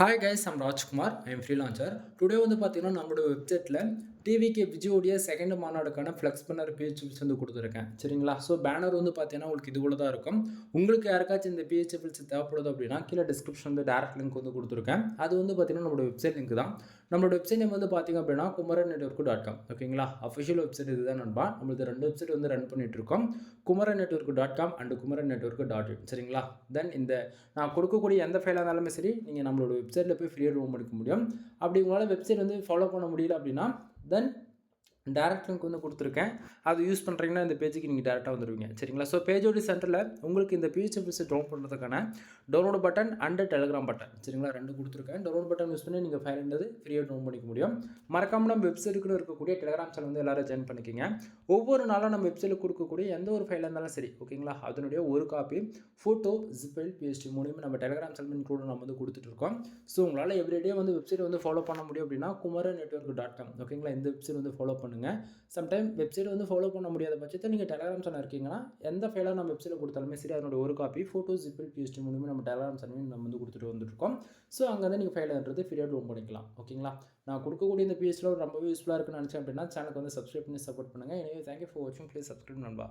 Hi guys I'm Rajkumar I'm freelancer today வந்து பார்த்தீங்கன்னா நம்மளோட வெப்சைட்டில் டிவிகே விஜயோடைய செகண்ட் மாநாடுக்கான ஃப்ளெக்ஸ் பண்ணர் பிஹெச்எஃபில்ஸ் வந்து கொடுத்துருக்கேன். சரிங்களா? ஸோ பேனர் வந்து பார்த்தீங்கன்னா உங்களுக்கு இது தான் இருக்கும். உங்களுக்கு யாருக்காச்சும் இந்த பிஹெச்எஃப்எல்ஸ் தேவைப்படுது அப்படின்னா கீழே டிஸ்கிரிப்ஷன் வந்து டேரக்ட் லிங்க் வந்து கொடுத்துருக்கேன். அது வந்து பார்த்தீங்கன்னா நம்மளோட வெப்சைட் லிங்க் தான். நம்மளோட வெப்சைட் நேம் வந்து பார்த்தீங்க அப்படின்னா குமரன் நெட்ஒர்க் டாட் காம் ஓகேங்களா அஃபிஷியல் வெப்சைட் இதுதான் நண்பா. நம்மளது ரெண்டு வெப்சைட் வந்து ரன் பண்ணிட்டு இருக்கோம் Kumaran network dot com and Kumaran network dot in சரிங்களா? தென் இந்த நான் கொடுக்கக்கூடிய எந்த ஃபைலாக இருந்தாலுமே சரி நீங்கள் நம்மளோட வெப்சைட்டில் போய் ஃப்ரீயாக ரூம் எடுக்க முடியும். அப்படி உங்களால் வெப்சைட் வந்து ஃபாலோ பண்ண முடியல அப்படின்னா தென் டேரக்ட் லிங்க் வந்து கொடுத்துருக்கேன். அது யூஸ் பண்ணுறீங்கன்னா இந்த பேஜுக்கு நீங்கள் டேரெக்டாக வந்துடுவீங்க சரிங்களா? ஸோ பேஜோட சென்டரில் உங்களுக்கு இந்த பிஹெச்எஃப்எஸ் டவுன் பண்ணுறதுக்கான download button and Telegram button சரிங்களா? ரெண்டு கொடுத்துருக்கேன். டவுன்லோட் பட்டன் யூஸ் பண்ணி நீங்கள் ஃபைல் இருந்தது ஃப்ரீயாக டவுன் பண்ணிக்க முடியும். மறக்காமல் நம்ம வெப்சைட்டுக்குள்ள இருக்கக்கூடிய டெலிகிராம் சேனல் வந்து எல்லோரும் ஜாயின் பண்ணிக்கோங்க. ஒவ்வொரு நாளும் நம்ம வெப்சைட்டில் கொடுக்கக்கூடிய எந்த ஒரு ஃபைலாக இருந்தாலும் சரி ஓகேங்களா? அதனுடைய ஒரு காப்பி ஃபோட்டோ ஜிப்பைல் பிஎஸ்டி மூலியமாக நம்ம டெலிகிராம் சேனல் கூட நம்ம வந்து கொடுத்துட்டு இருக்கோம். ஸோ உங்களால் எவ்ரிடே வந்து வெப்சைட் வந்து ஃபாலோ பண்ண முடியும் அப்படின்னா குமர நெட்ஒர்க் டாட் காம் ஓகேங்களா? இந்த வெப்சைட் வந்து ஃபாலோ பண்ணுங்கள் சம்டைம் வெப்சைட் வந்து ஃபாலோ பண்ண முடியாத பட்சத்தில் நீங்கள் டெலகிராம் சேனல் இருக்கீங்கன்னா எந்த ஃபைலாக நம்ம வெப்சைட்டில் கொடுத்தாலுமே சரி அதனுடைய ஒரு காப்பி ஃபோட்டோ ஜிபிள் பிஎஸ்டி மூலியமாக நம்ம டெலகிராம் சேனல் நம்ம வந்து கொடுத்துட்டு வந்துருக்கோம். ஸோ அங்கே வந்து நீங்கள் ஃபைல்ன்றது ஃப்ரீயாக ரூம் பண்ணிக்கலாம். ஓகேங்களா நான் கொடுக்கக்கூடிய இந்த பிஎஸ்டியில் ரொம்பவே யூஸ்ஃபுல்லாக இருக்குன்னு நினச்சேன் அப்படின்னா சேனலுக்கு வந்து சப்ஸ்கிரைப் பண்ணி சப்போர்ட் பண்ணுங்கள் எனவே தேங்க்யூ ஃபார் வாட்சிங் ப்ளீஸ் சப்ஸ்கிரைப் நண்பா.